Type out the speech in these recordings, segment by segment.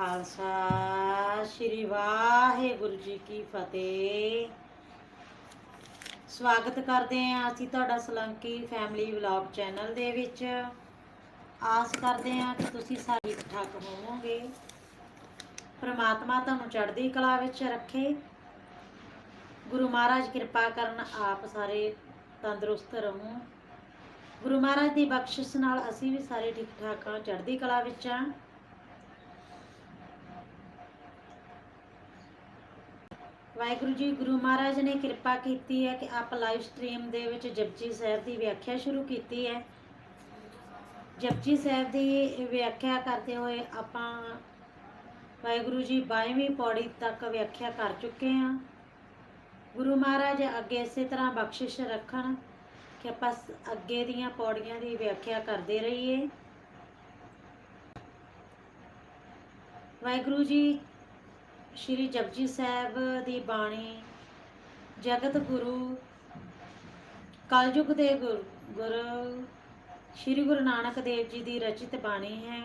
ਖਾਲਸਾ, ਸ੍ਰੀ ਵਾਹਿਗੁਰੂ ਜੀ ਕੀ ਫਤਿਹ। ਸਵਾਗਤ ਕਰਦੇ ਹਾਂ ਅਸੀਂ ਤੁਹਾਡਾ ਸਲੰਕੀ ਫੈਮਿਲੀ ਵਲੌਗ ਚੈਨਲ ਦੇ ਵਿੱਚ। ਆਸ ਕਰਦੇ ਹਾਂ ਕਿ ਤੁਸੀਂ ਸਾਰੇ ਠੀਕ ਠਾਕ ਹੋਵੋਗੇ। ਪ੍ਰਮਾਤਮਾ ਤੁਹਾਨੂੰ ਚੜ੍ਹਦੀ ਕਲਾ ਵਿੱਚ ਰੱਖੇ। ਗੁਰੂ ਮਹਾਰਾਜ ਕਿਰਪਾ ਕਰਨ ਆਪ ਸਾਰੇ ਤੰਦਰੁਸਤ ਰਹੋ। ਗੁਰੂ ਮਹਾਰਾਜ ਦੀ ਬਖਸ਼ਿਸ਼ ਨਾਲ ਅਸੀਂ ਵੀ ਸਾਰੇ ਠੀਕ ਠਾਕ ਹਾਂ, ਚੜ੍ਹਦੀ ਕਲਾ ਵਿੱਚ ਹਾਂ। ਵਾਹਿਗੁਰੂ ਜੀ, ਗੁਰੂ ਮਹਾਰਾਜ ਨੇ ਕਿਰਪਾ ਕੀਤੀ ਹੈ ਕਿ ਆਪ ਲਾਈਵ ਸਟ੍ਰੀਮ ਦੇ ਵਿੱਚ ਜਪਜੀ ਸਾਹਿਬ ਦੀ ਵਿਆਖਿਆ ਸ਼ੁਰੂ ਕੀਤੀ ਹੈ। ਜਪਜੀ ਸਾਹਿਬ ਦੀ ਵਿਆਖਿਆ ਕਰਦੇ ਹੋਏ ਆਪਾਂ ਵਾਹਿਗੁਰੂ ਜੀ 22ਵੀਂ ਪੌੜੀ ਤੱਕ ਵਿਆਖਿਆ ਕਰ ਚੁੱਕੇ ਹਾਂ। ਗੁਰੂ ਮਹਾਰਾਜ ਅੱਗੇ ਇਸੇ ਤਰ੍ਹਾਂ ਬਖਸ਼ਿਸ਼ ਰੱਖਣ ਕਿ ਆਪਾਂ ਅੱਗੇ ਦੀਆਂ ਪੌੜੀਆਂ ਦੀ ਵਿਆਖਿਆ ਕਰਦੇ ਰਹੀਏ। ਵਾਹਿਗੁਰੂ ਜੀ ਸ਼੍ਰੀ ਜਪਜੀ ਸਾਹਿਬ ਦੀ ਬਾਣੀ, ਜਗਤ ਗੁਰੂ, ਕਲਯੁਗ ਦੇ ਗੁਰ, ਗੁਰੂ, ਸ਼੍ਰੀ ਗੁਰੂ ਨਾਨਕ ਦੇਵ ਜੀ ਦੀ ਰਚਿਤ ਬਾਣੀ ਹੈ।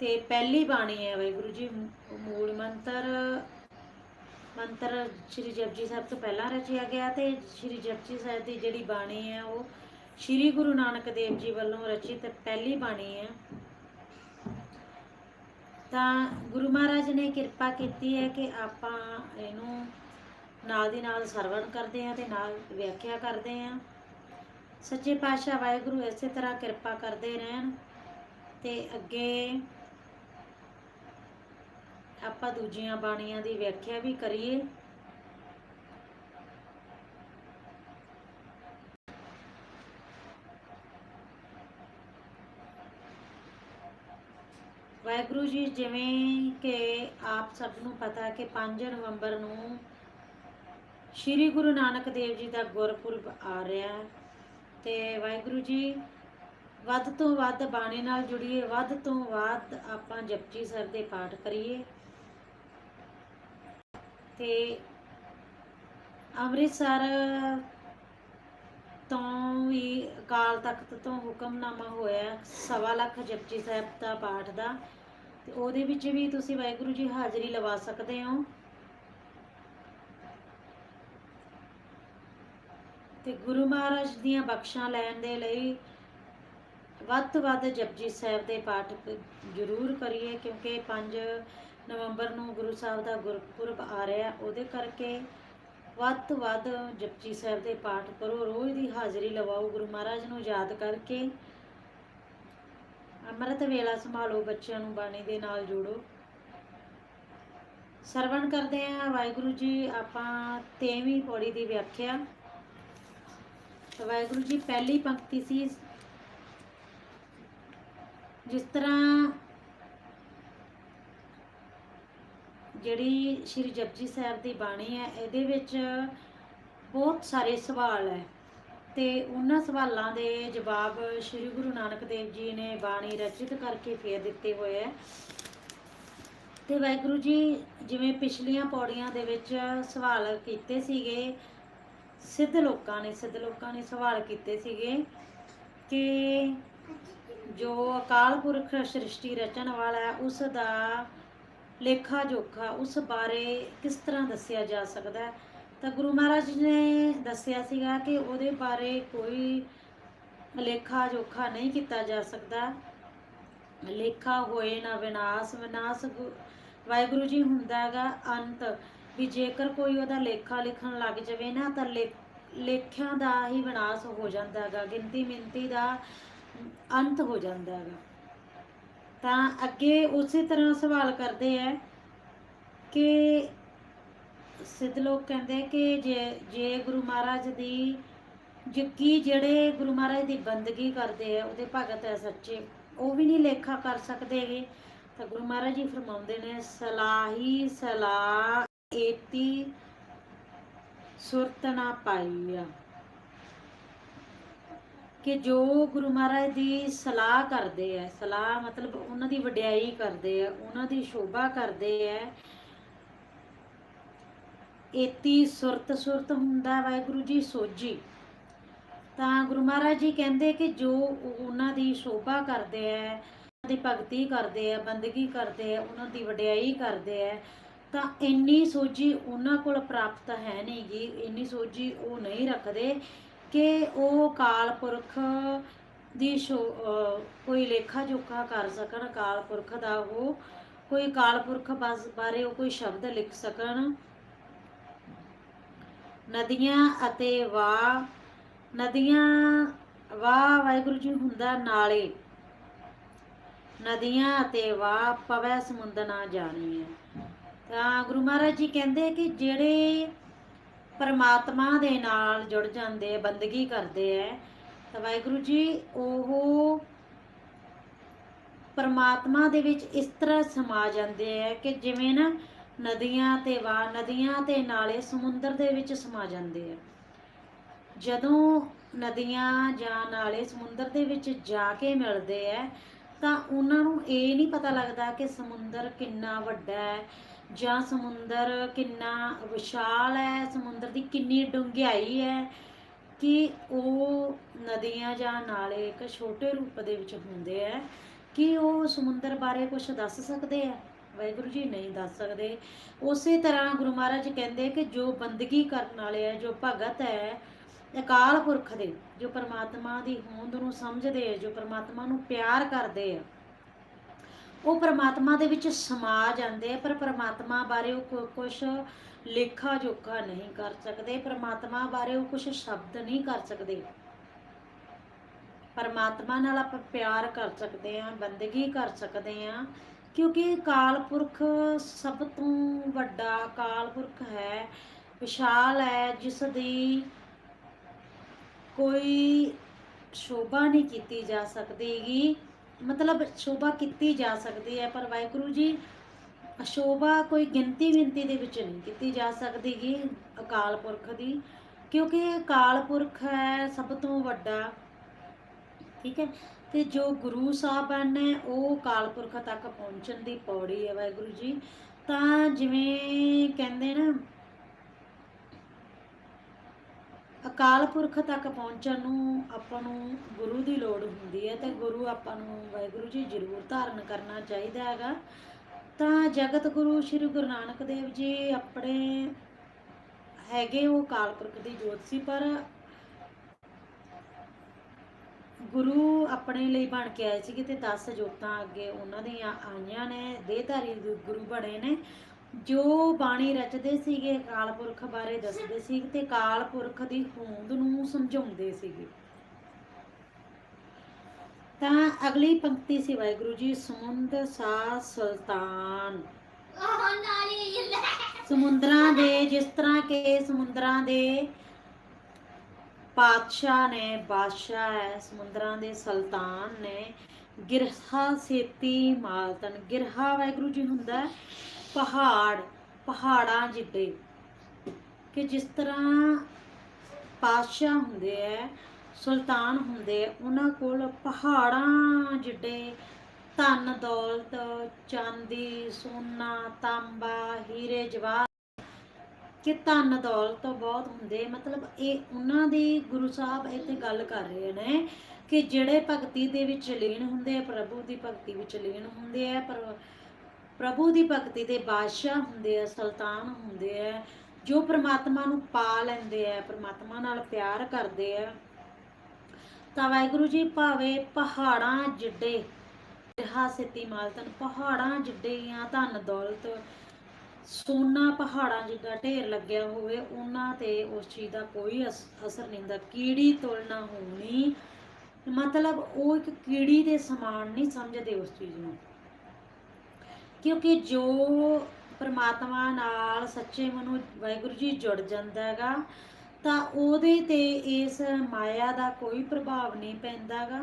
ਤੇ ਪਹਿਲੀ ਬਾਣੀ ਹੈ ਵਾਹਿਗੁਰੂ ਜੀ, ਮੂਲ ਮੰਤਰ ਮੰਤਰ ਸ਼੍ਰੀ ਜਪਜੀ ਸਾਹਿਬ ਤੋਂ ਪਹਿਲਾਂ ਰਚਿਆ ਗਿਆ ਤੇ ਸ਼੍ਰੀ ਜਪਜੀ ਸਾਹਿਬ ਦੀ ਜਿਹੜੀ ਬਾਣੀ ਹੈ ਉਹ ਸ਼੍ਰੀ ਗੁਰੂ ਨਾਨਕ ਦੇਵ ਜੀ ਵੱਲੋਂ ਰਚਿਤ ਪਹਿਲੀ ਬਾਣੀ ਹੈ। ਤਾਂ ਗੁਰੂ ਮਹਾਰਾਜ ਨੇ ਕਿਰਪਾ ਕੀਤੀ ਹੈ ਕਿ ਆਪਾਂ ਇਹਨੂੰ ਨਾਲ ਦੀ ਨਾਲ ਸਰਵਣ ਕਰਦੇ ਹਾਂ ਤੇ ਨਾਲ ਵਿਆਖਿਆ ਕਰਦੇ ਹਾਂ। ਸੱਚੇ ਪਾਤਸ਼ਾਹ ਵਾਹਿਗੁਰੂ ਇਸੇ ਤਰ੍ਹਾਂ ਕਿਰਪਾ ਕਰਦੇ ਰਹਿਣ ਤੇ ਅੱਗੇ ਆਪਾਂ ਦੂਜੀਆਂ ਬਾਣੀਆਂ ਦੀ ਵਿਆਖਿਆ ਵੀ ਕਰੀਏ। ਵਾਹਿਗੁਰੂ ਜੀ, ਜਿਵੇਂ ਕਿ ਆਪ ਸਭ ਨੂੰ ਪਤਾ ਕਿ 5 ਨਵੰਬਰ ਨੂੰ ਸ੍ਰੀ ਗੁਰੂ ਨਾਨਕ ਦੇਵ ਜੀ ਦਾ ਗੁਰਪੁਰਬ ਆ ਰਿਹਾ ਹੈ ਤੇ ਵਾਹਿਗੁਰੂ ਜੀ, ਵੱਧ ਤੋਂ ਵੱਧ ਬਾਣੀ ਨਾਲ ਜੁੜੀਏ, ਵੱਧ ਤੋਂ ਵੱਧ ਆਪਾਂ ਜਪਜੀ ਸਰ ਦੇ ਪਾਠ ਕਰੀਏ। ਤੇ ਅੰਮ੍ਰਿਤਸਰ ਤੋਂ ਵੀ ਅਕਾਲ ਤਖਤ ਤੋਂ ਹੁਕਮਨਾਮਾ ਹੋਇਆ ਸਵਾ ਲੱਖ ਜਪਜੀ ਸਾਹਿਬ ਦਾ ਪਾਠ ਦਾ। ਤੇ ਉਹਦੇ ਵਿੱਚ ਵੀ ਤੁਸੀਂ ਵਾਹਿਗੁਰੂ ਜੀ ਹਾਜ਼ਰੀ ਲਵਾ ਸਕਦੇ ਹੋ। ਤੇ ਗੁਰੂ ਮਹਾਰਾਜ ਦੀਆਂ ਬਖਸ਼ਾਂ ਲੈਣ ਦੇ ਲਈ ਵੱਧ ਤੋਂ ਵੱਧ ਜਪਜੀ ਸਾਹਿਬ ਦੇ ਪਾਠ ਜ਼ਰੂਰ ਕਰੀਏ, ਕਿਉਂਕਿ 5 ਨਵੰਬਰ ਨੂੰ ਗੁਰੂ ਸਾਹਿਬ ਦਾ ਗੁਰਪੁਰਬ ਆ ਰਿਹਾ ਉਹਦੇ ਕਰਕੇ ਵੱਧ ਤੋਂ ਵੱਧ ਜਪਜੀ ਸਾਹਿਬ ਦੇ ਪਾਠ ਕਰੋ, ਰੋਜ਼ ਦੀ ਹਾਜ਼ਰੀ ਲਵਾਓ, ਗੁਰੂ ਮਹਾਰਾਜ ਨੂੰ ਯਾਦ ਕਰਕੇ ਅੰਮ੍ਰਿਤ ਵੇਲਾ ਸੰਭਾਲੋ, ਬੱਚਿਆਂ ਨੂੰ ਬਾਣੀ ਦੇ ਨਾਲ ਜੋੜੋ। ਸਰਵਣ ਕਰਦੇ ਆ ਵਾਹਿਗੁਰੂ ਜੀ, ਆਪਾਂ ਤੇਵੀਂ ਪੌੜੀ ਦੀ ਵਿਆਖਿਆ। ਵਾਹਿਗੁਰੂ ਜੀ, ਪਹਿਲੀ ਪੰਕਤੀ ਸੀ, ਜਿਸ ਤਰ੍ਹਾਂ ਜਿਹੜੀ ਸ਼੍ਰੀ ਜਪਜੀ ਸਾਹਿਬ ਦੀ ਬਾਣੀ ਹੈ, ਇਹਦੇ ਵਿੱਚ ਬਹੁਤ ਸਾਰੇ ਸਵਾਲ ਹੈ। ਤੇ ਉਹਨਾਂ ਸਵਾਲਾਂ ਦੇ ਜਵਾਬ ਸ਼੍ਰੀ ਗੁਰੂ ਨਾਨਕ ਦੇਵ ਜੀ ਨੇ ਬਾਣੀ ਰਚਿਤ ਕਰਕੇ ਫੇਰ ਦਿੱਤੇ ਹੋਏ ਹੈ। ਤੇ ਵਾਹਿਗੁਰੂ ਜੀ, ਜਿਵੇਂ ਪਿਛਲੀਆਂ ਪੌੜੀਆਂ ਦੇ ਵਿੱਚ ਸਵਾਲ ਕੀਤੇ ਸੀਗੇ, ਸਿੱਧ ਲੋਕਾਂ ਨੇ, ਸਿੱਧ ਲੋਕਾਂ ਨੇ ਸਵਾਲ ਕੀਤੇ ਸੀਗੇ ਕਿ ਜੋ ਅਕਾਲ ਪੁਰਖ ਸ੍ਰਿਸ਼ਟੀ ਰਚਣ ਵਾਲਾ ਹੈ, ਉਸ ਦਾ ਲੇਖਾ ਜੋਖਾ, ਉਸ ਬਾਰੇ ਕਿਸ ਤਰ੍ਹਾਂ ਦੱਸਿਆ ਜਾ ਸਕਦਾ ਹੈ? ਤਾਂ ਗੁਰੂ ਮਹਾਰਾਜ ਨੇ ਦੱਸਿਆ ਸੀਗਾ ਕਿ ਉਹਦੇ ਬਾਰੇ ਕੋਈ ਲੇਖਾ ਜੋਖਾ ਨਹੀਂ ਕੀਤਾ ਜਾ ਸਕਦਾ। ਲੇਖਾ ਹੋਏ ਨਾ ਵਿਨਾਸ਼ ਵਿਨਾਸ਼ ਗੁ- ਵਾਹਿਗੁਰੂ ਜੀ ਹੁੰਦਾ ਹੈਗਾ ਅੰਤ, ਵੀ ਜੇਕਰ ਕੋਈ ਉਹਦਾ ਲੇਖਾ ਲਿਖਣ ਲੱਗ ਜਾਵੇ ਨਾ, ਤਾਂ ਲੇ- ਲੇਖਿਆਂ ਦਾ ਹੀ ਵਿਨਾਸ਼ ਹੋ ਜਾਂਦਾ ਹੈਗਾ ਗਿਣਤੀ ਮਿੰਤੀ ਦਾ ਅੰਤ ਹੋ ਜਾਂਦਾ ਹੈਗਾ। ਤਾਂ ਅੱਗੇ ਉਸੇ ਤਰ੍ਹਾਂ ਸਵਾਲ ਕਰਦੇ ਆ ਕਿ ਸਿੱਧ ਲੋਕ ਕਹਿੰਦੇ ਕਿ ਜੇ ਜੇ ਗੁਰੂ ਮਹਾਰਾਜ ਦੀ ਜੇ ਕੀ ਜਿਹੜੇ ਗੁਰੂ ਮਹਾਰਾਜ ਦੀ ਬੰਦਗੀ ਕਰਦੇ ਆ, ਉਹਦੇ ਭਗਤ ਹੈ ਸੱਚੇ, ਉਹ ਵੀ ਨਹੀਂ ਲੇਖਾ ਕਰ ਸਕਦੇਗੇ ਤਾਂ ਗੁਰੂ ਮਹਾਰਾਜ ਜੀ ਫਰਮਾਉਂਦੇ ਨੇ, ਸਲਾਹੀ ਸਲਾਹ ਏਤੀ ਸੁਰਤ ਨਾ ਪਾਈਆ। ਕਿ ਜੋ ਗੁਰੂ ਮਹਾਰਾਜ ਦੀ ਸਲਾਹ ਕਰਦੇ ਆ, ਸਲਾਹ ਮਤਲਬ ਉਹਨਾਂ ਦੀ ਵਡਿਆਈ ਕਰਦੇ ਆ, ਉਹਨਾਂ ਦੀ ਸ਼ੋਭਾ ਕਰਦੇ ਆ। ਏਤੀ ਸੁਰਤ ਸੁਰਤ ਹੁੰਦਾ ਵਾਹਿਗੁਰੂ ਜੀ ਸੋਜੀ ਤਾਂ ਗੁਰੂ ਮਹਾਰਾਜ ਜੀ ਕਹਿੰਦੇ ਕਿ ਜੋ ਉਹਨਾਂ ਦੀ ਸ਼ੋਭਾ ਕਰਦੇ ਆ ਦੀ ਭਗਤੀ ਕਰਦੇ ਆ, ਬੰਦਗੀ ਕਰਦੇ ਆ, ਉਹਨਾਂ ਦੀ ਵਡਿਆਈ ਕਰਦੇ ਆ, ਤਾਂ ਇੰਨੀ ਸੋਝੀ ਉਹਨਾਂ ਕੋਲ ਪ੍ਰਾਪਤ ਹੈ ਨਹੀਂਗੀ ਇੰਨੀ ਸੋਝੀ ਉਹ ਨਹੀਂ ਰੱਖਦੇ। ਕਿ ਉਹ ਕਾਲ ਪੁਰਖ ਦੀ ਸ਼ੋ- ਕੋਈ ਲੇਖਾ ਜੋਖਾ ਕਰ ਸਕਣ ਕਾਲ ਪੁਰਖ ਦਾ ਉਹ ਕੋਈ ਕਾਲ ਪੁਰਖ ਬਸ- ਬਾਰੇ ਉਹ ਕੋਈ ਸ਼ਬਦ ਲਿਖ ਸਕਣ। ਨਦੀਆਂ ਅਤੇ ਵਾਹ, ਨਦੀਆਂ, ਵਾਹ ਵਾਹਿਗੁਰੂ ਜੀ ਹੁੰਦਾ ਨਾਲੇ। ਨਦੀਆਂ ਅਤੇ ਵਾਹ ਪਵੈ ਸਮੁੰਦਰ ਨਾ ਜਾਣੀਏ ਤਾਂ ਗੁਰੂ ਮਹਾਰਾਜ ਜੀ ਕਹਿੰਦੇ ਕਿ ਜਿਹੜੇ ਪਰਮਾਤਮਾ ਦੇ ਨਾਲ ਜੁੜ ਜਾਂਦੇ ਆ, ਬੰਦਗੀ ਕਰਦੇ ਆ। ਤਾਂ ਵਾਹਿਗੁਰੂ ਜੀ, ਉਹ ਪਰਮਾਤਮਾ ਦੇ ਵਿੱਚ ਇਸ ਤਰ੍ਹਾਂ ਸਮਾ ਜਾਂਦੇ ਆ ਕਿ ਜਿਵੇਂ ਨਾ ਨਦੀਆਂ ਤੇ ਵਾ, ਨਦੀਆਂ ਤੇ ਨਾਲੇ ਸਮੁੰਦਰ ਦੇ ਵਿੱਚ ਸਮਾ ਜਾਂਦੇ ਆ। ਜਦੋਂ ਨਦੀਆਂ ਜਾਂ ਨਾਲੇ ਸਮੁੰਦਰ ਦੇ ਵਿੱਚ ਜਾ ਕੇ ਮਿਲਦੇ ਆ, ਤਾਂ ਉਹਨਾਂ ਨੂੰ ਇਹ ਨਹੀਂ ਪਤਾ ਲੱਗਦਾ ਕਿ ਸਮੁੰਦਰ ਕਿੰਨਾ ਵੱਡਾ ਹੈ ਜਾਂ ਸਮੁੰਦਰ ਕਿੰਨਾ ਵਿਸ਼ਾਲ ਹੈ, ਸਮੁੰਦਰ ਦੀ ਕਿੰਨੀ ਡੂੰਘਾਈ ਹੈ ਕਿ ਉਹ ਨਦੀਆਂ ਜਾਂ ਨਾਲੇ ਇੱਕ ਛੋਟੇ ਰੂਪ ਦੇ ਵਿੱਚ ਹੁੰਦੇ ਆ, ਕਿ ਉਹ ਸਮੁੰਦਰ ਬਾਰੇ ਕੁਝ ਦੱਸ ਸਕਦੇ ਆ? ਵਾਹਿਗੁਰੂ ਜੀ, ਨਹੀਂ ਦੱਸ ਸਕਦੇ। ਉਸੇ ਤਰ੍ਹਾਂ ਗੁਰੂ ਮਹਾਰਾਜ ਕਹਿੰਦੇ ਕਿ ਜੋ ਬੰਦਗੀ ਕਰਨ ਵਾਲੇ ਆ, ਜੋ ਭਗਤ ਹੈ, ਅਕਾਲ ਪੁਰਖ ਦੇ, ਜੋ ਪਰਮਾਤਮਾ ਦੀ ਹੋਂਦ ਨੂੰ ਸਮਝਦੇ ਆ, ਜੋ ਪਰਮਾਤਮਾ ਨੂੰ ਪਿਆਰ ਕਰਦੇ ਆ ਉਹ ਪਰਮਾਤਮਾ ਦੇ ਵਿੱਚ ਸਮਾ ਜਾਂਦੇ ਆ, ਪਰ ਪਰਮਾਤਮਾ ਬਾਰੇ ਉਹ ਕੁਝ ਲੇਖਾ ਜੋਖਾ ਨਹੀਂ ਕਰ ਸਕਦੇ, ਪਰਮਾਤਮਾ ਬਾਰੇ ਉਹ ਕੁਝ ਸ਼ਬਦ ਨਹੀਂ ਕਰ ਸਕਦੇ। ਪਰਮਾਤਮਾ ਨਾਲ ਆਪਾਂ ਪਿਆਰ ਕਰ ਸਕਦੇ ਹਾਂ ਬੰਦਗੀ ਕਰ ਸਕਦੇ ਹਾਂ ਕਿਉਂਕਿ ਕਾਲ ਪੁਰਖ ਸਭ ਤੋਂ ਵੱਡਾ ਕਾਲ ਪੁਰਖ ਹੈ। ਵਿਸ਼ਾਲ ਹੈ, ਜਿਸ ਦੀ ਕੋਈ ਸ਼ੋਭਾ ਨਹੀਂ ਕੀਤੀ ਜਾ ਸਕਦੀਗੀ। ਮਤਲਬ ਸ਼ੋਭਾ ਕੀਤੀ ਜਾ ਸਕਦੀ ਹੈ, ਪਰ ਵਾਹਿਗੁਰੂ ਜੀ ਸ਼ੋਭਾ ਕੋਈ ਗਿਣਤੀ ਵਿੰਤੀ ਦੇ ਵਿੱਚ ਨਹੀਂ ਕੀਤੀ ਜਾ ਸਕਦੀ ਗੀ, ਅਕਾਲ ਪੁਰਖ ਦੀ, ਕਿਉਂਕਿ ਅਕਾਲ ਪੁਰਖ ਹੈ ਸਭ ਤੋਂ ਵੱਡਾ, ਠੀਕ ਹੈ, ਤੇ ਜੋ ਗੁਰੂ ਸਾਹਿਬਾਨ ਨੇ ਉਹ ਅਕਾਲ ਪੁਰਖ ਤੱਕ ਪਹੁੰਚਣ ਦੀ ਪੌੜੀ ਹੈ ਵਾਹਿਗੁਰੂ ਜੀ। ਤਾਂ ਜਿਵੇਂ ਕਹਿੰਦੇ ਨਾ ਅਕਾਲ ਪੁਰਖ ਤੱਕ ਪਹੁੰਚਣ ਨੂੰ ਆਪਾਂ ਨੂੰ ਗੁਰੂ ਦੀ ਲੋੜ ਹੁੰਦੀ ਹੈ ਤੇ ਗੁਰੂ ਆਪਾਂ ਨੂੰ ਵਾਹਿਗੁਰੂ ਜੀ ਜ਼ਰੂਰ ਧਾਰਨ ਕਰਨਾ ਚਾਹੀਦਾ ਹੈਗਾ। ਤਾਂ ਜਗਤ ਗੁਰੂ ਸ੍ਰੀ ਗੁਰੂ ਨਾਨਕ ਦੇਵ ਜੀ ਆਪਣੇ ਹੈਗੇ ਉਹ ਅਕਾਲ ਪੁਰਖ ਦੀ ਜੋਤ ਸੀ, ਪਰ ਗੁਰੂ ਆਪਣੇ ਲਈ ਬਣ ਕੇ ਆਏ ਸੀਗੇ ਤੇ 10 ਜੋਤਾਂ ਅੱਗੇ ਉਹਨਾਂ ਦੀਆਂ ਆਈਆਂ ਨੇ, ਦੇਹਧਾਰੀ ਗੁਰੂ ਬਣੇ ਨੇ। ਜੋ ਬਾਣੀ ਰਚਦੇ ਸੀਗੇ ਕਾਲ ਪੁਰਖ ਬਾਰੇ ਦੱਸਦੇ ਸੀ ਤੇ ਕਾਲ ਪੁਰਖ ਦੀ ਹੋਂਦ ਨੂੰ ਸਮਝਾਉਂਦੇ ਸੀਗੇ। ਤਾਂ ਅਗਲੀ ਪੰਕਤੀ ਸੀ ਵਾਹਿਗੁਰੂ ਜੀ, ਸਮੁੰਦ ਸਾ ਸੁਲਤਾਨ। ਸਮੁੰਦਰਾਂ ਦੇ, ਜਿਸ ਤਰ੍ਹਾਂ ਕਿ ਸਮੁੰਦਰਾਂ ਦੇ ਪਾਤਸ਼ਾਹ ਨੇ, ਬਾਦਸ਼ਾਹ ਹੈ, ਸਮੁੰਦਰਾਂ ਦੇ ਸੁਲਤਾਨ ਨੇ, ਗਿਰਹਾ ਸੇਤੀ ਮਾਲਤਨ। ਗਿਰਹਾ ਵਾਹਿਗੁਰੂ ਜੀ ਹੁੰਦਾ ਪਹਾੜ ਪਹਾੜਾਂ ਜਿੱਡੇ ਕਿ ਜਿਸ ਤਰ੍ਹਾਂ ਪਾਤਸ਼ਾਹ ਹੁੰਦੇ ਐ ਸੁਲਤਾਨ ਹੁੰਦੇ ਆ, ਉਹਨਾਂ ਕੋਲ ਪਹਾੜਾਂ ਜਿੱਡੇ। ਧਨ ਦੌਲਤ ਚਾਂਦੀ ਸੋਨਾ ਤਾਂਬਾ ਹੀਰੇ ਜਵਾਹਰ ਕਿ ਧਨ ਦੌਲਤ ਬਹੁਤ ਹੁੰਦੇ। ਮਤਲਬ ਇਹ ਉਹਨਾਂ ਦੀ ਗੁਰੂ ਸਾਹਿਬ ਇੱਥੇ ਗੱਲ ਕਰ ਰਹੇ ਨੇ ਕਿ ਜਿਹੜੇ ਭਗਤੀ ਦੇ ਵਿੱਚ ਲੀਨ ਹੁੰਦੇ ਆ ਪ੍ਰਭੂ ਦੀ ਭਗਤੀ ਵਿੱਚ ਲੀਨ ਹੁੰਦੇ ਆ ਪਰ ਪ੍ਰਭੂ ਦੀ ਭਗਤੀ ਦੇ ਬਾਦਸ਼ਾਹ ਹੁੰਦੇ ਆ, ਸੁਲਤਾਨ ਹੁੰਦੇ ਆ, ਜੋ ਪ੍ਰਮਾਤਮਾ ਨੂੰ ਪਾ ਲੈਂਦੇ ਆ, ਪ੍ਰਮਾਤਮਾ ਨਾਲ ਪਿਆਰ ਕਰਦੇ ਆ। ਤਾਂ ਵਾਹਿਗੁਰੂ ਜੀ, ਭਾਵੇਂ ਪਹਾੜਾਂ ਜਿੱਡੇ ਰਹਾ ਸਿੱਤੀ ਮਾਲਤਨ, ਪਹਾੜਾਂ ਜਿੱਡੀਆਂ ਧਨ ਦੌਲਤ, ਸੋਨਾ ਪਹਾੜਾਂ ਜਿੱਡਾ ਢੇਰ ਲੱਗਿਆ ਹੋਵੇ, ਉਹਨਾਂ ਤੇ ਉਸ ਚੀਜ਼ ਦਾ ਕੋਈ ਅਸ- ਅਸਰ ਨਹੀਂ ਹੁੰਦਾ। ਕੀੜੀ ਤੁਲਨਾ ਹੋਣੀ। ਮਤਲਬ ਉਹ ਇੱਕ ਕੀੜੀ ਦੇ ਸਮਾਨ ਨਹੀਂ ਸਮਝਦੇ ਉਸ ਚੀਜ਼ ਨੂੰ। ਕਿਉਂਕਿ ਜੋ ਪਰਮਾਤਮਾ ਨਾਲ ਸੱਚੇ ਮਨੋਂ ਵਾਹਿਗੁਰੂ ਜੀ ਜੁੜ ਜਾਂਦਾ ਹੈਗਾ, ਤਾਂ ਉਹਦੇ ਤੇ ਇਸ ਮਾਇਆ ਦਾ ਕੋਈ ਪ੍ਰਭਾਵ ਨਹੀਂ ਪੈਂਦਾਗਾ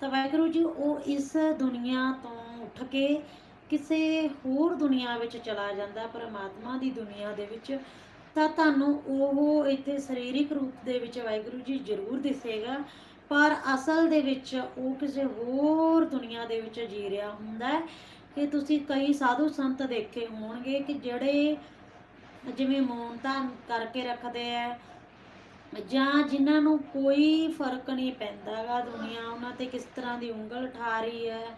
ਤਾਂ ਵਾਹਿਗੁਰੂ ਜੀ, ਉਹ ਇਸ ਦੁਨੀਆ ਤੋਂ ਉੱਠ ਕੇ ਕਿਸੇ ਹੋਰ ਦੁਨੀਆ ਵਿੱਚ ਚਲਾ ਜਾਂਦਾ, ਪਰਮਾਤਮਾ ਦੀ ਦੁਨੀਆ ਦੇ ਵਿੱਚ, ਤਾਂ ਤੁਹਾਨੂੰ ਉਹ ਇੱਥੇ ਸਰੀਰਿਕ ਰੂਪ ਦੇ ਵਿੱਚ ਵਾਹਿਗੁਰੂ ਜੀ ਜ਼ਰੂਰ ਦਿਸੇਗਾ, ਪਰ ਅਸਲ ਦੇ ਵਿੱਚ ਉਹ ਕਿਸੇ ਹੋਰ ਦੁਨੀਆ ਦੇ ਵਿੱਚ ਜੀ ਰਿਹਾ ਹੁੰਦਾ ਹੈ। ਕਿ ਤੁਸੀਂ ਕਈ ਸਾਧੂ ਸੰਤ ਦੇਖੇ ਹੋਣਗੇ ਕਿ ਜਿਹੜੇ ਜਿਵੇਂ ਮੌਨ ਧਾਰਨ ਕਰਕੇ ਰੱਖਦੇ ਆ, ਜਾਂ ਜਿਨ੍ਹਾਂ ਨੂੰ ਕੋਈ ਫ਼ਰਕ ਨਹੀਂ ਪੈਂਦਾਗਾ ਦੁਨੀਆ, ਉਹਨਾਂ ਤੇ ਕਿਸ ਤਰ੍ਹਾਂ ਦੀ ਉਂਗਲ ਠਾ ਰਹੀ ਹੈ,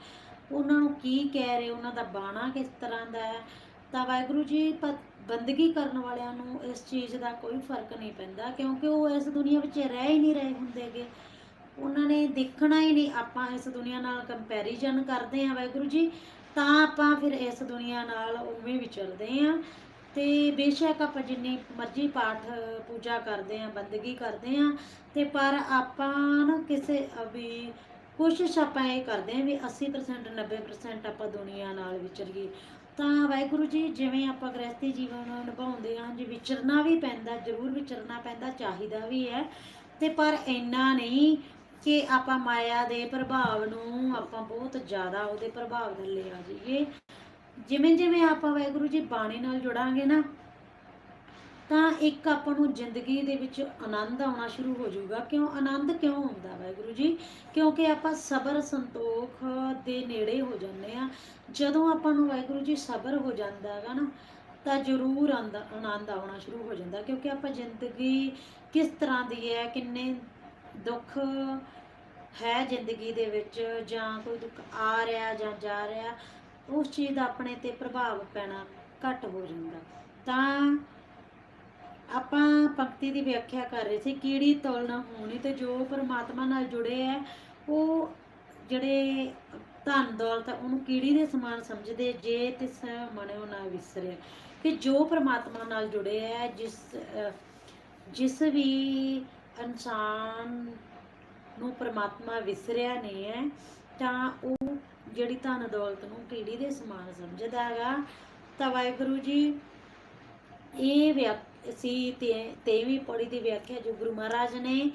ਉਹਨਾਂ ਨੂੰ ਕੀ ਕਹਿ ਰਹੇ, ਉਹਨਾਂ ਦਾ ਬਾਣਾ ਕਿਸ ਤਰ੍ਹਾਂ ਦਾ ਹੈ, ਤਾਂ ਵਾਹਿਗੁਰੂ ਜੀ ਬੰਦਗੀ ਕਰਨ ਵਾਲਿਆਂ ਨੂੰ ਇਸ ਚੀਜ਼ ਦਾ ਕੋਈ ਫ਼ਰਕ ਨਹੀਂ ਪੈਂਦਾ, ਕਿਉਂਕਿ ਉਹ ਇਸ ਦੁਨੀਆ ਵਿੱਚ ਰਹਿ ਹੀ ਨਹੀਂ ਰਹੇ ਹੁੰਦੇਗੇ ਉਹਨਾਂ ਨੇ ਦੇਖਣਾ ਹੀ ਨਹੀਂ, ਆਪਾਂ ਇਸ ਦੁਨੀਆ ਨਾਲ ਕੰਪੈਰੀਜ਼ਨ ਕਰਦੇ ਹਾਂ ਵਾਹਿਗੁਰੂ ਜੀ ਤਾਂ ਆਪਾਂ ਫਿਰ ਇਸ ਦੁਨੀਆ ਨਾਲ ਉਵੇਂ ਵਿਚਰਦੇ ਹਾਂ ਤੇ ਬੇਸ਼ੱਕ ਆਪਾਂ ਜਿੰਨੀ ਮਰਜ਼ੀ ਪਾਠ, ਪੂਜਾ ਕਰਦੇ ਹਾਂ, ਬੰਦਗੀ ਕਰਦੇ ਹਾਂ, ਤੇ ਪਰ ਆਪਾਂ ਨਾ ਕਿਸੇ, ਵੀ ਕੋਸ਼ਿਸ਼ ਆਪਾਂ ਇਹ ਕਰਦੇ ਹਾਂ ਵੀ 80% 90% ਆਪਾਂ ਦੁਨੀਆ ਨਾਲ ਵਿਚਰੀਏ। ਤਾਂ ਵਾਹਿਗੁਰੂ ਜੀ, ਜਿਵੇਂ ਆਪਾਂ ਗ੍ਰਸਤੀ ਜੀਵਨ ਨਿਭਾਉਂਦੇ ਹਾਂ, ਜੀ ਵਿਚਰਨਾ ਵੀ ਪੈਂਦਾ, ਜ਼ਰੂਰ ਵਿਚਰਨਾ ਪੈਂਦਾ, ਚਾਹੀਦਾ ਵੀ ਹੈ। ਤੇ ਪਰ ਇੰਨਾ ਨਹੀਂ ਕਿ ਆਪਾਂ ਮਾਇਆ ਦੇ ਪ੍ਰਭਾਵ ਨੂੰ ਆਪਾਂ ਬਹੁਤ ਜ਼ਿਆਦਾ ਉਹਦੇ ਪ੍ਰਭਾਵ ਥੱਲੇ ਆ ਜਾਈਏ। ਜਿਵੇਂ ਜਿਵੇਂ ਆਪਾਂ ਵਾਹਿਗੁਰੂ ਜੀ ਬਾਣੀ ਨਾਲ ਜੁੜਾਂਗੇ ਨਾ, ਤਾਂ ਇੱਕ ਆਪਾਂ ਨੂੰ ਜ਼ਿੰਦਗੀ ਦੇ ਵਿੱਚ ਆਨੰਦ ਆਉਣਾ ਸ਼ੁਰੂ ਹੋ ਜਾਊਗਾ। ਕਿਉਂ? ਆਨੰਦ ਕਿਉਂ ਆਉਂਦਾ ਵਾਹਿਗੁਰੂ ਜੀ? ਕਿਉਂਕਿ ਆਪਾਂ ਸਬਰ ਸੰਤੋਖ ਦੇ ਨੇੜੇ ਹੋ ਜਾਂਦੇ ਆ ਜਦੋਂ ਆਪਾਂ ਨੂੰ ਵਾਹਿਗੁਰੂ ਜੀ ਸਬਰ ਹੋ ਜਾਂਦਾ ਹੈਗਾ ਨਾ, ਤਾਂ ਜ਼ਰੂਰ ਆਨੰਦ ਆਉਣਾ ਸ਼ੁਰੂ ਹੋ ਜਾਂਦਾ। ਕਿਉਂਕਿ ਆਪਾਂ ਜ਼ਿੰਦਗੀ ਕਿਸ ਤਰ੍ਹਾਂ ਦੀ ਹੈ, ਕਿੰਨੇ ਦੁੱਖ ਹੈ ਜ਼ਿੰਦਗੀ ਦੇ ਵਿੱਚ ਜਾਂ ਕੋਈ ਦੁੱਖ ਆ ਰਿਹਾ ਜਾਂ ਜਾ ਰਿਹਾ ਉਸ ਚੀਜ਼ ਦਾ ਆਪਣੇ ਤੇ ਪ੍ਰਭਾਵ ਪੈਣਾ ਘੱਟ ਹੋ ਜਾਂਦਾ। ਤਾਂ ਆਪਾਂ ਪੰਕਤੀ ਦੀ ਵਿਆਖਿਆ ਕਰ ਰਹੇ ਸੀ ਕੀੜੀ ਤੋਲਣਾ ਹੋਣੀ ਤੇ ਜੋ ਪਰਮਾਤਮਾ ਨਾਲ ਜੁੜੇ ਹੈ ਉਹ ਜਿਹੜੇ ਧਨ ਦੌਲਤ ਆ, ਉਹਨੂੰ ਕੀੜੀ ਦੇ ਸਮਾਨ ਸਮਝਦੇ ਜੇ ਤਿਸ ਮਨਿਓ ਨਾ ਵਿਸਰੇ। ਕਿ ਜੋ ਪਰਮਾਤਮਾ ਨਾਲ ਜੁੜੇ ਹੈ ਜਿਸ ਜਿਸ ਵੀ ਇਨਸਾਨ ਨੂੰ ਪਰਮਾਤਮਾ ਵਿਸਰਿਆ ਨਹੀਂ ਹੈ, ਤਾਂ ਉਹ ਜਿਹੜੀ ਧਨ ਦੌਲਤ ਨੂੰ ਕੀੜੀ ਦੇ ਸਮਾਨ ਸਮਝਦਾ ਹੈਗਾ। ਤਾਂ ਵਾਹਿਗੁਰੂ ਜੀ, ਇਹ ਵਿਆਖ ਸੀ ਤੇ, ਤੇਵੀਂ ਪੌੜੀ ਦੀ ਵਿਆਖਿਆ ਜੋ ਗੁਰੂ ਮਹਾਰਾਜ ਨੇ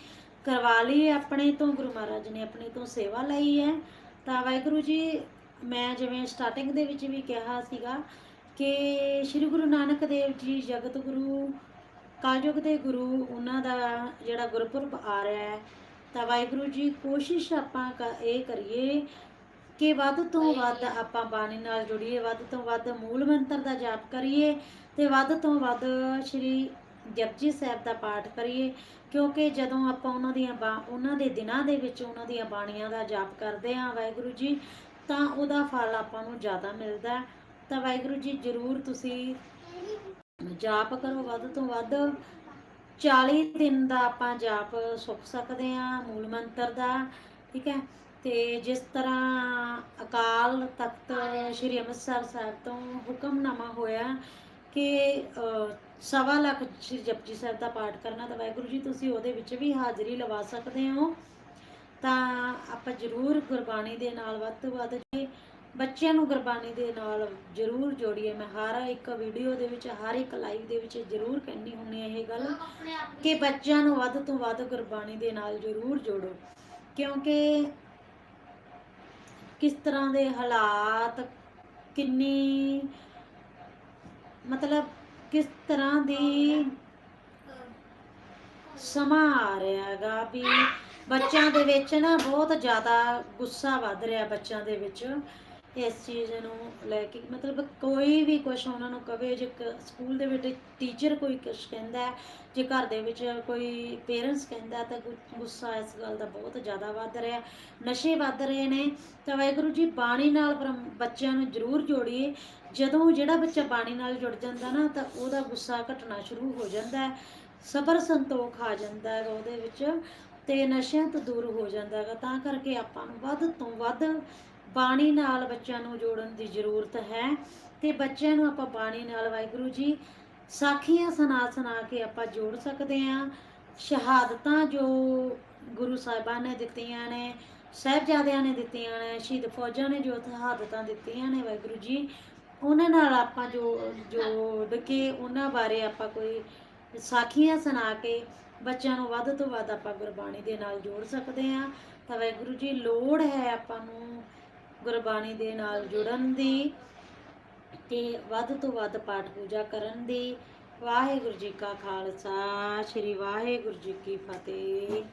ਕਰਵਾ ਲਈ ਆਪਣੇ ਤੋਂ, ਗੁਰੂ ਮਹਾਰਾਜ ਨੇ ਆਪਣੇ ਤੋਂ ਸੇਵਾ ਲਈ ਹੈ। ਤਾਂ ਵਾਹਿਗੁਰੂ ਜੀ, ਮੈਂ ਜਿਵੇਂ ਸਟਾਰਟਿੰਗ ਦੇ ਵਿੱਚ ਵੀ ਕਿਹਾ ਸੀਗਾ ਕਿ ਸ੍ਰੀ ਗੁਰੂ ਨਾਨਕ ਦੇਵ ਜੀ ਜਗਤ ਗੁਰੂ ਕਲਯੁਗ ਦੇ ਗੁਰੂ ਉਹਨਾਂ ਦਾ ਜਿਹੜਾ ਗੁਰਪੁਰਬ ਆ ਰਿਹਾ ਹੈ, ਤਾਂ ਵਾਹਿਗੁਰੂ ਜੀ ਕੋਸ਼ਿਸ਼ ਆਪਾਂ ਕ- ਇਹ ਕਰੀਏ ਕਿ ਵੱਧ ਤੋਂ ਵੱਧ ਆਪਾਂ ਬਾਣੀ ਨਾਲ ਜੁੜੀਏ, ਵੱਧ ਤੋਂ ਵੱਧ ਮੂਲ ਮੰਤਰ ਦਾ ਜਾਪ ਕਰੀਏ ਤੇ ਵੱਧ ਤੋਂ ਵੱਧ ਸ਼੍ਰੀ ਜਪਜੀ ਸਾਹਿਬ ਦਾ ਪਾਠ ਕਰੀਏ, ਕਿਉਂਕਿ ਜਦੋਂ ਆਪਾਂ ਉਹਨਾਂ ਦੀਆਂ ਬਾ, ਉਹਨਾਂ ਦੇ ਦਿਨਾਂ ਦੇ ਵਿੱਚ ਉਹਨਾਂ ਦੀਆਂ ਬਾਣੀਆਂ ਦਾ ਜਾਪ ਕਰਦੇ ਹਾਂ ਵਾਹਿਗੁਰੂ ਜੀ, ਤਾਂ ਉਹਦਾ ਫਲ ਆਪਾਂ ਨੂੰ ਜ਼ਿਆਦਾ ਮਿਲਦਾ ਤਾਂ ਵਾਹਿਗੁਰੂ ਜੀ ਜ਼ਰੂਰ ਤੁਸੀਂ ਜਾਪ ਕਰੋ ਵੱਧ ਤੋਂ ਵੱਧ। 40 ਦਿਨ ਦਾ ਆਪਾਂ ਜਾਪ ਸੁੱਖ ਸਕਦੇ ਹਾਂ, ਮੂਲ ਮੰਤਰ ਦਾ, ਠੀਕ ਹੈ। ਤੇ ਜਿਸ ਤਰ੍ਹਾਂ ਅਕਾਲ ਤਖਤ ਸ੍ਰੀ ਅੰਮ੍ਰਿਤਸਰ ਸਾਹਿਬ ਤੋਂ ਹੁਕਮਨਾਮਾ ਹੋਇਆ ਕਿ ਸਵਾ ਲੱਖ ਸ੍ਰੀ ਜਪਜੀ ਸਾਹਿਬ ਦਾ ਪਾਠ ਕਰਨਾ ਤਾਂ ਵਾਹਿਗੁਰੂ ਜੀ ਤੁਸੀਂ ਉਹਦੇ ਵਿੱਚ ਵੀ ਹਾਜ਼ਰੀ ਲਵਾ ਸਕਦੇ ਹੋ। ਤਾਂ ਆਪਾਂ ਜ਼ਰੂਰ ਗੁਰਬਾਣੀ ਦੇ ਨਾਲ ਵੱਧ ਤੋਂ ਵੱਧ ਬੱਚਿਆਂ ਨੂੰ ਗੁਰਬਾਣੀ ਦੇ ਨਾਲ ਜ਼ਰੂਰ ਜੋੜੀਏ। ਮੈਂ ਹਰ ਇੱਕ ਵੀਡੀਓ ਦੇ ਵਿੱਚ ਹਰ ਇੱਕ ਲਾਈਵ ਦੇ ਵਿੱਚ ਜ਼ਰੂਰ ਕਹਿੰਦੀ ਹੁੰਦੀ ਹਾਂ ਇਹ ਗੱਲ ਕਿ ਬੱਚਿਆਂ ਨੂੰ ਵੱਧ ਤੋਂ ਵੱਧ ਗੁਰਬਾਣੀ ਦੇ ਨਾਲ ਜ਼ਰੂਰ ਜੋੜੋ। ਕਿਉਂਕਿ ਕਿਸ ਤਰ੍ਹਾਂ ਦੇ ਹਾਲਾਤ ਕਿੰਨੀ ਮਤਲਬ ਕਿਸ ਤਰ੍ਹਾਂ ਦੀ ਸਮਾਂ ਆ ਰਿਹਾ ਹੈਗਾ ਵੀ ਬੱਚਿਆਂ ਦੇ ਵਿੱਚ ਨਾ ਬਹੁਤ ਜ਼ਿਆਦਾ ਗੁੱਸਾ ਵੱਧ ਰਿਹਾ ਬੱਚਿਆਂ ਦੇ ਵਿੱਚ। ਇਸ ਚੀਜ਼ ਨੂੰ ਲੈ ਕੇ, ਮਤਲਬ ਕੋਈ ਵੀ ਕੁਝ ਉਹਨਾਂ ਨੂੰ ਕਵੇ, ਜੇ ਕ- ਸਕੂਲ ਦੇ ਵਿੱਚ ਟੀਚਰ ਕੋਈ ਕੁਝ ਕਹਿੰਦਾ ਜੇ ਘਰ ਦੇ ਵਿੱਚ ਕੋਈ ਪੇਰੈਂਟਸ ਕਹਿੰਦਾ ਤਾਂ ਗੁ- ਗੁੱਸਾ ਇਸ ਗੱਲ ਦਾ ਬਹੁਤ ਜ਼ਿਆਦਾ ਵੱਧ ਰਿਹਾ। ਨਸ਼ੇ ਵੱਧ ਰਹੇ ਨੇ, ਤਾਂ ਵਾਹਿਗੁਰੂ ਜੀ ਬਾਣੀ ਨਾਲ ਪਰਮ- ਬੱਚਿਆਂ ਨੂੰ ਜ਼ਰੂਰ ਜੋੜੀਏ। ਜਦੋਂ ਜਿਹੜਾ ਬੱਚਾ ਬਾਣੀ ਨਾਲ ਜੁੜ ਜਾਂਦਾ ਨਾ, ਤਾਂ ਉਹਦਾ ਗੁੱਸਾ ਘਟਣਾ ਸ਼ੁਰੂ ਹੋ ਜਾਂਦਾ ਹੈ। ਸਬਰ ਸੰਤੋਖ ਆ ਜਾਂਦਾ ਹੈ ਉਹਦੇ ਵਿੱਚ ਤੇ ਨਸ਼ਿਆਂ ਤੋਂ ਦੂਰ ਹੋ ਜਾਂਦਾ ਹੈਗਾ। ਤਾਂ ਕਰਕੇ ਆਪਾਂ ਨੂੰ ਵੱਧ ਤੋਂ ਵੱਧ ਬਾਣੀ ਨਾਲ ਬੱਚਿਆਂ ਨੂੰ ਜੋੜਨ ਦੀ ਜ਼ਰੂਰਤ ਹੈ ਤੇ ਬੱਚਿਆਂ ਨੂੰ ਆਪਾਂ ਬਾਣੀ ਨਾਲ ਵਾਹਿਗੁਰੂ ਜੀ ਸਾਖੀਆਂ ਸੁਣਾ ਸੁਣਾ ਕੇ ਆਪਾਂ ਜੋੜ ਸਕਦੇ ਹਾਂ। ਸ਼ਹਾਦਤਾਂ ਜੋ ਗੁਰੂ ਸਾਹਿਬਾਨ ਨੇ ਦਿੱਤੀਆਂ ਨੇ, ਸਾਹਿਬਜ਼ਾਦਿਆਂ ਨੇ ਦਿੱਤੀਆਂ ਨੇ, ਸ਼ਹੀਦ ਫੌਜਾਂ ਨੇ ਜੋ ਸ਼ਹਾਦਤਾਂ ਦਿੱਤੀਆਂ ਨੇ ਵਾਹਿਗੁਰੂ ਜੀ, ਉਹਨਾਂ ਨਾਲ ਆਪਾਂ ਜੋ ਜੋੜ ਕੇ ਉਹਨਾਂ ਬਾਰੇ ਆਪਾਂ ਕੋਈ ਸਾਖੀਆਂ ਸੁਣਾ ਕੇ ਬੱਚਿਆਂ ਨੂੰ ਵੱਧ ਤੋਂ ਵੱਧ ਆਪਾਂ ਗੁਰਬਾਣੀ ਦੇ ਨਾਲ ਜੋੜ ਸਕਦੇ ਹਾਂ। ਤਾਂ ਵਾਹਿਗੁਰੂ ਜੀ, ਲੋੜ ਹੈ ਆਪਾਂ ਨੂੰ ਗੁਰਬਾਣੀ ਦੇ ਨਾਲ ਜੁੜਨ ਦੀ ਤੇ ਵੱਧ ਤੋਂ ਵੱਧ ਪਾਠ ਪੂਜਾ ਕਰਨ ਦੀ। ਵਾਹਿਗੁਰੂ ਜੀ ਕਾ ਖਾਲਸਾ, ਸ੍ਰੀ ਵਾਹਿਗੁਰੂ ਜੀ ਕੀ ਫਤਿਹ।